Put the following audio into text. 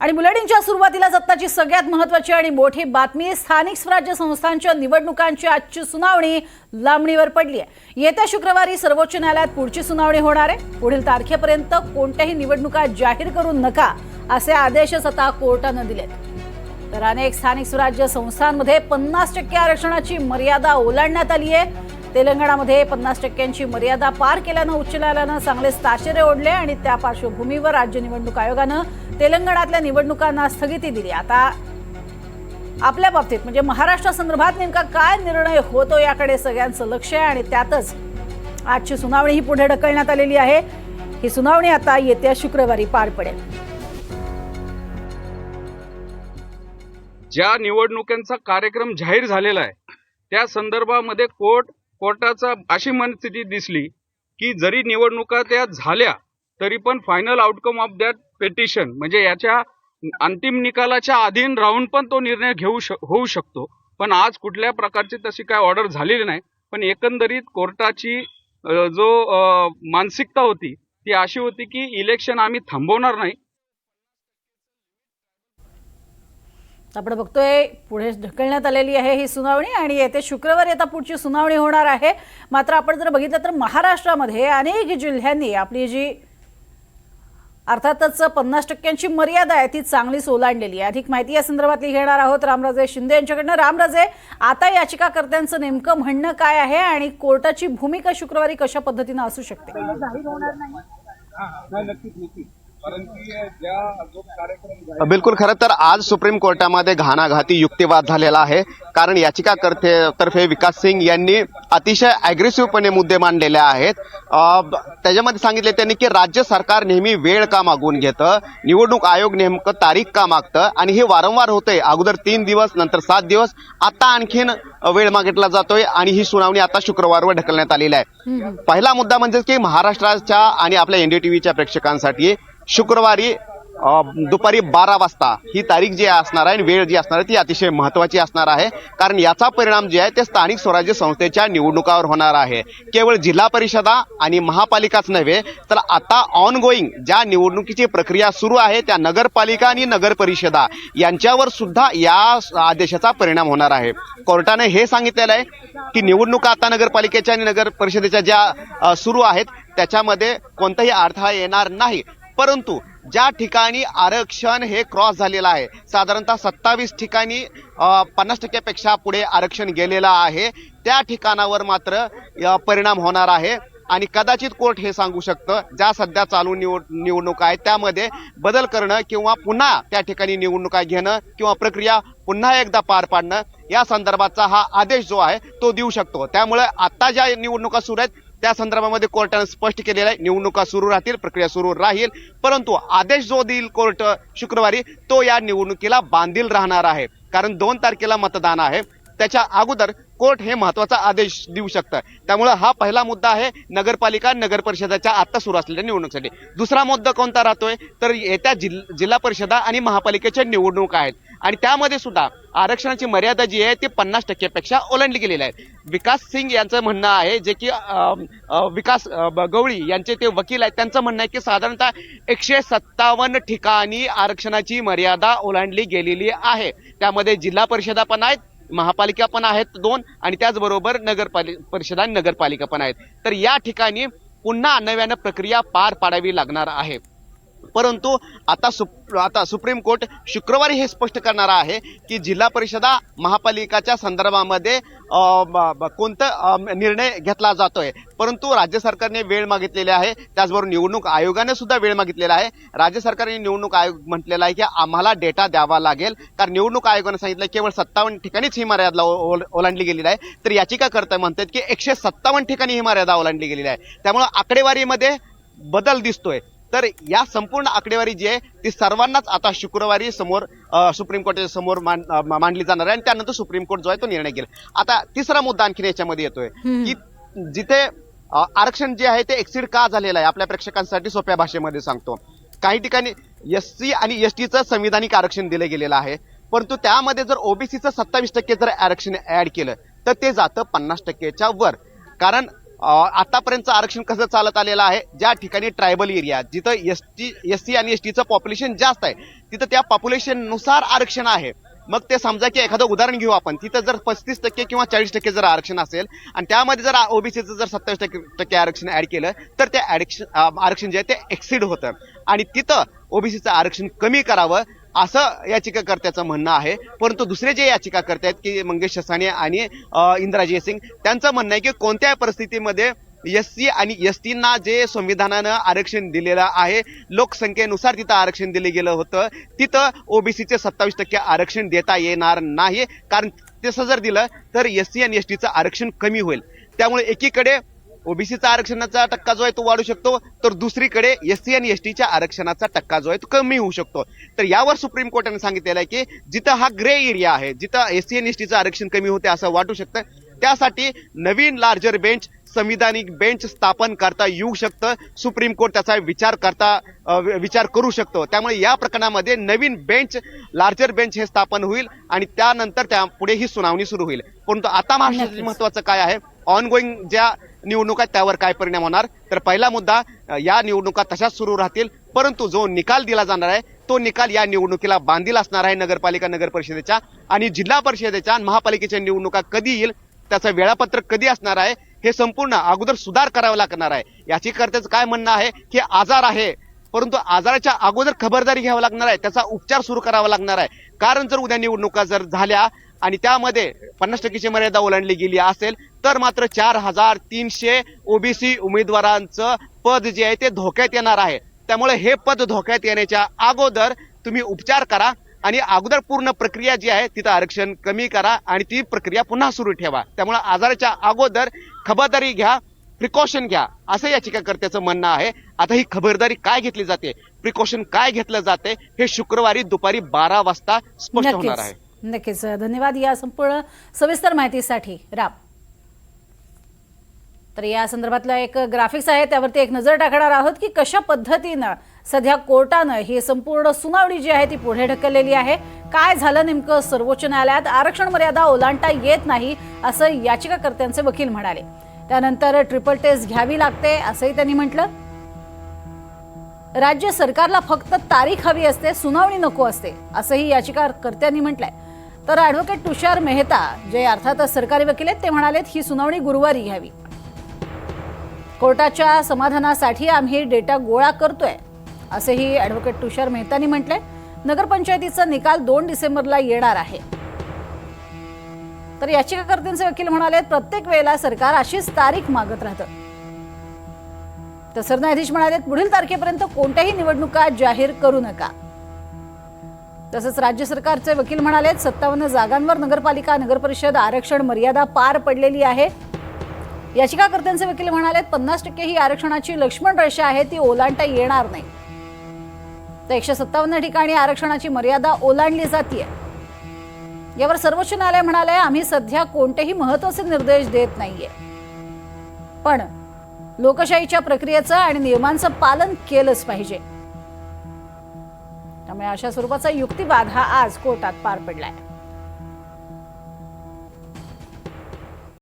आणि बुलेटिनच्या सुरुवातीला आत्ताची सगळ्यात महत्वाची आणि मोठी बातमी स्थानिक स्वराज्य संस्थांच्या निवडणुकांची आजची सुनावणी लांबणीवर पडली आहे. येत्या शुक्रवारी सर्वोच्च न्यायालयात पुढची सुनावणी होणार आहे. पुढील तारखेपर्यंत कोणत्याही निवडणुका जाहीर करू नका असे आदेशच आता कोर्टानं दिलेत. तर अनेक स्थानिक स्वराज्य संस्थांमध्ये पन्नास टक्के आरक्षणाची मर्यादा ओलांडण्यात आली आहे. तेलंगणामध्ये पन्नास टक्क्यांची मर्यादा पार केल्यानं उच्च न्यायालयानं चांगलेच ताशेरे ओढले आणि त्या पार्श्वभूमीवर राज्य निवडणूक आयोगानं तेलंगणातल्या निवडणुकांना स्थगिती दिली. आता आपल्या बाबतीत म्हणजे महाराष्ट्रासंदर्भात नेमका काय निर्णय होतो याकडे सगळ्यांचं लक्ष आहे आणि त्यातच आजची सुनावणी ही पुढे ढकलण्यात आलेली आहे. ही सुनावणी आता येत्या शुक्रवारी पार पडेल. ज्या निवडणुकांचा कार्यक्रम जाहीर झालेला आहे त्या संदर्भामध्ये कोर्ट कोर्टाचा अशी मनस्थिती दिसली की जरी निवडणुका त्या झाल्या तरी पण final outcome of that petition म्हणजे याच्या अंतिम निकालाच्या अधीन राहून पण तो निर्णय घेऊ शक होऊ शकतो. पण आज कुठल्या प्रकारची तशी काय ऑर्डर झालेली नाही. पण एकंदरीत कोर्टाची जो मानसिकता होती ती अशी होती की इलेक्शन आम्ही थांबवणार नाही. आपण बघतोय पुढे ढकलण्यात आलेली आहे ही सुनावणी आणि येते शुक्रवारी आता पुढची सुनावणी होणार आहे. मात्र आपण जर बघितलं तर महाराष्ट्रामध्ये अनेक जिल्ह्यांनी आपली जी अर्थातच पन्नास टक्क्यांची मर्यादा आहे ती चांगलीच ओलांडलेली आहे. अधिक माहिती या संदर्भातली घेणार आहोत रामराजे शिंदे यांच्याकडनं. रामराजे आता याचिकाकर्त्यांचं नेमकं म्हणणं काय आहे आणि कोर्टाची भूमिका शुक्रवारी कशा पद्धतीनं असू शकते? बिलकुल खरं तर आज सुप्रीम कोर्टामध्ये घाणाघाती युक्तिवाद झालेला आहे. कारण याचिकाकर्ते तर्फे विकास सिंग यांनी अतिशय अग्रेसिव्हपणे मुद्दे मांडलेले आहेत. त्याच्यामध्ये सांगितले त्यांनी की राज्य सरकार नेहमी वेळ का मागून घेतं? निवडणूक आयोग नेमकं तारीख का मागतं? आणि हे वारंवार होतंय. अगोदर तीन दिवस नंतर सात दिवस आता आणखीन वेळ मागितला जातोय आणि ही सुनावणी आता शुक्रवारवर ढकलण्यात आलेली आहे. पहिला मुद्दा म्हणजे की महाराष्ट्राच्या आणि आपल्या एनडीटीव्हीच्या प्रेक्षकांसाठी शुक्रवारी दुपारी बारा वाजता ही तारीख जी असणार आहे आणि वेळ जी असणार आहे ती अतिशय महत्वाची असणार आहे. कारण याचा परिणाम जे आहे ते स्थानिक स्वराज्य संस्थेच्या निवडणुकावर होणार आहे. केवळ जिल्हा परिषदा आणि महापालिकाच नव्हे तर आता ऑन गोईंग ज्या निवडणुकीची प्रक्रिया सुरू आहे त्या नगरपालिका आणि नगर परिषदा यांच्यावर सुद्धा या आदेशाचा परिणाम होणार आहे. कोर्टाने हे सांगितलेलं आहे की निवडणुका आता नगरपालिकेच्या आणि नगर परिषदेच्या ज्या सुरू आहेत त्याच्यामध्ये कोणताही अडथळा येणार नाही. परंतु ज्या ठिकाणी आरक्षण हे क्रॉस झालेलं आहे साधारणतः सत्तावीस ठिकाणी पन्नास टक्क्यापेक्षा पुढे आरक्षण गेलेलं आहे त्या ठिकाणावर मात्र परिणाम होणार आहे. आणि कदाचित कोर्ट हे सांगू शकतं ज्या सध्या चालू निवड निवडणुका आहेत त्यामध्ये बदल करणं किंवा पुन्हा त्या ठिकाणी निवडणुका घेणं किंवा प्रक्रिया पुन्हा एकदा पार पाडणं या संदर्भाचा हा आदेश जो आहे तो देऊ शकतो. त्यामुळे आता ज्या निवडणुका सुरू आहेत त्या संदर्भामध्ये कोर्टाने स्पष्ट केलेलं आहे. निवडणुका सुरू राहतील प्रक्रिया सुरू राहील. परंतु आदेश जो देईल कोर्ट शुक्रवारी तो या निवडणुकीला बांधील राहणार आहे. कारण दोन तारखेला मतदान आहे. त्याच्या अगोदर कोर्ट हे महत्त्वाचा आदेश देऊ शकतं. त्यामुळे हा पहिला मुद्दा आहे. नगरपालिका नगर परिषदेच्या आता सुरू असलेल्या निवडणुकीसाठी. दुसरा मुद्दा कोणता राहतोय? तर येत्या जिल्हा परिषदा आणि महापालिकेच्या निवडणुका आहेत. आणि त्यामध्ये सुद्धा आरक्षणाची मर्यादा जी आहे ती पन्नास टक्क्यापेक्षा ओलांडली गेलेली आहे. विकास सिंग यांचं म्हणणं आहे जे की विकास ब- गवळी यांचे ते वकील आहेत त्यांचं म्हणणं आहे की साधारणतः एकशे सत्तावन्न ठिकाणी आरक्षणाची मर्यादा ओलांडली गेलेली आहे. त्यामध्ये जिल्हा परिषदा पण आहेत महापालिका पण आहेत दोन आणि त्याचबरोबर नगरपालि परिषदा आणि नगरपालिका पण आहेत. तर या ठिकाणी पुन्हा नव्यानं प्रक्रिया पार पाडावी लागणार आहे. परंतु आता सुप आता सुप्रीम कोर्ट शुक्रवारी हे स्पष्ट करणार आहे की जिल्हा परिषदा महापालिकाच्या संदर्भामध्ये ब- ब- कोणतं निर्णय घेतला जातोय. परंतु राज्य सरकारने वेळ मागितलेली आहे. त्याचबरोबर निवडणूक आयोगाने सुद्धा वेळ मागितलेला आहे. राज्य सरकारने निवडणूक आयोग म्हटलेला आहे की आम्हाला डेटा द्यावा लागेल. कारण निवडणूक आयोगाने सांगितलं केवळ सत्तावन्न ठिकाणीच ही मर्यादा ओलांडली गेलेली आहे. तर याचिकाकर्ता म्हणतात की एकशे सत्तावन्न ठिकाणी ही मर्यादा ओलांडली गेलेली आहे. त्यामुळे आकडेवारीमध्ये बदल दिसतोय. तर या संपूर्ण आकडेवारी जी आहे ती सर्वांनाच आता शुक्रवारी समोर सुप्रीम कोर्टाच्या समोर मांडली जाणार आहे. आणि त्यानंतर सुप्रीम कोर्ट जो आहे तो निर्णय घेईल. आता तिसरा मुद्दा आणखीन याच्यामध्ये येतोय की जिथे आरक्षण जे आहे ते एक्सिड का झालेलं आहे आपल्या प्रेक्षकांसाठी सोप्या भाषेमध्ये सांगतो. काही ठिकाणी एस सी आणि एस टीचं संविधानिक आरक्षण दिलं गेलेलं आहे. परंतु त्यामध्ये जर ओबीसीचं सत्तावीस टक्के जर आरक्षण ऍड केलं तर ते जातं पन्नास टक्केच्या वर. कारण आतापर्यंतचं आरक्षण कसं चालत आलेलं आहे ज्या ठिकाणी ट्रायबल एरिया जिथं एस टी एस सी आणि एस टीचं पॉप्युलेशन जास्त आहे तिथं त्या पॉप्युलेशननुसार आरक्षण आहे. मग ते समजा की एखादं उदाहरण घेऊ आपण. तिथं जर पस्तीस टक्के किंवा चाळीस टक्के जर आरक्षण असेल आणि त्यामध्ये जर ओबीसीचं जर सत्तावीस टक्के टक्के आरक्षण ऍड केलं तर ते ॲडिक्शन आरक्षण जे आहे ते एक्सिड होतं. आणि तिथं ओबीसीचं आरक्षण कमी करावं असं याचिकाकर्त्याचं म्हणणं आहे. परंतु दुसरे जे याचिकाकर्ते आहेत की मंगेश ससाणे आणि अं, इंदिरा जयसिंग त्यांचं म्हणणं आहे की कोणत्याही परिस्थितीमध्ये एस सी आणि एस टीना जे संविधानानं आरक्षण दिलेलं आहे लोकसंख्येनुसार तिथं आरक्षण दिलं गेलं होतं. तिथं ओबीसीचे सत्तावीस टक्के आरक्षण देता येणार नाही. कारण तसं जर दिलं तर एस सी आणि एस टीचं आरक्षण कमी होईल. त्यामुळे एकीकडे ओबीसीचा आरक्षणाचा टक्का जो आहे तो वाढू शकतो. तर दुसरीकडे एस सी आणि एस टीच्या आरक्षणाचा टक्का जो आहे तो कमी होऊ शकतो. तर यावर सुप्रीम कोर्टाने सांगितलेलं आहे की जिथं हा ग्रे एरिया आहे जिथं एस सी आणि एस टीचं आरक्षण कमी होते असं वाटू शकतं त्यासाठी नवीन लार्जर बेंच संविधानिक बेंच स्थापन करता येऊ शकतं. सुप्रीम कोर्ट त्याचा विचार करता विचार करू शकतो. त्यामुळे या प्रकरणामध्ये नवीन बेंच लार्जर बेंच हे स्थापन होईल आणि त्यानंतर त्या पुढे ही सुनावणी सुरू होईल. परंतु आता महाराष्ट्रासाठी. महत्वाचं काय आहे? ऑनगोईंग ज्या निवडणुका त्यावर काय परिणाम होणार? तर पहिला मुद्दा या निवडणुका तशाच सुरू राहतील परंतु जो निकाल दिला जाणार आहे तो निकाल या निवडणुकीला बांधील असणार आहे नगरपालिका नगर परिषदेच्या आणि जिल्हा परिषदेच्या महापालिकेच्या निवडणुका कधी येईल त्याचं वेळापत्रक कधी असणार आहे हे संपूर्ण अगोदर सुधार करावा लागणार आहे. याची कर्त्याचं काय म्हणणं आहे की आजार आहे परंतु आजाराच्या अगोदर खबरदारी घ्यावी लागणार आहे त्याचा उपचार सुरू करावा लागणार आहे. कारण जर उद्या निवडणुका जर झाल्या आणि त्यामध्ये पन्नास टक्केची मर्यादा ओलांडली गेली असेल तर मात्र चार हजार तीनशे ओबीसी उमेदवारांचं पद जे आहे ते धोक्यात येणार आहे. त्यामुळे हे पद धोक्यात येण्याच्या अगोदर तुम्ही उपचार करा आणि अगोदर पूर्ण प्रक्रिया जी आहे तिथं आरक्षण कमी करा आणि ती प्रक्रिया पुन्हा सुरू ठेवा. त्यामुळे आजाराच्या अगोदर खबरदारी घ्या प्रिकॉशन घ्या असं याचिकाकर्त्याचं म्हणणं आहे. आता ही खबरदारी काय घेतली जाते? प्रिकॉशन काय घेतलं जाते? हे शुक्रवारी दुपारी बारा वाजता स्पष्ट होणार आहे. नक्कीच. धन्यवाद या संपूर्ण सविस्तर माहितीसाठी. राम. तर या संदर्भातला एक ग्राफिक्स आहे. त्यावरती एक नजर टाकणार आहोत की कशा पद्धतीनं सध्या कोर्टानं ही संपूर्ण सुनावणी जी आहे ती पुढे ढकललेली आहे. काय झालं नेमकं सर्वोच्च न्यायालयात? आरक्षण मर्यादा ओलांडता येत नाही असं याचिकाकर्त्यांचे वकील म्हणाले. त्यानंतर ट्रिपल टेस्ट घ्यावी लागते असंही त्यांनी म्हटलं. राज्य सरकारला फक्त तारीख हवी असते सुनावणी नको असते असंही याचिकाकर्त्यांनी म्हटलंय. तर ॲडव्होकेट तुषार मेहता जे अर्थातच सरकारी वकील आहेत ते म्हणालेत ही सुनावणी गुरुवारी घ्यावी. कोर्टाच्या समाधानासाठी आम्ही डेटा गोळा करतोय असेही ऍडव्होकेट तुषार मेहतानी म्हटलंय. नगरपंचायतीचा निकाल दोन डिसेंबरला येणार आहे. तर याचिकाकर्त्यांचे वकील म्हणाले प्रत्येक वेळेला सरकार अशीच तारीख मागत राहतं. तर सरन्यायाधीश म्हणाले पुढील तारखेपर्यंत कोणत्याही निवडणुका जाहीर करू नका. तसंच राज्य सरकारचे वकील म्हणाले सत्तावन्न जागांवर नगरपालिका नगरपरिषद आरक्षण मर्यादा पार पडलेली आहे. याचिकाकर्त्यांचे वकील म्हणाले पन्नास टक्के ही आरक्षणाची लक्ष्मण रेषा आहे ती ओलांडता येणार नाही. तर एकशे सत्तावन्न ठिकाणी आरक्षणाची मर्यादा ओलांडली जाते यावर सर्वोच्च न्यायालय म्हणाले आम्ही सध्या कोणतेही महत्त्वाचे निर्देश देत नाहीये. पण लोकशाहीच्या प्रक्रियेचं आणि नियमांचं पालन केलंच पाहिजे. त्यामुळे अशा स्वरूपाचा युक्तिवाद हा आज कोर्टात पार पडलाय.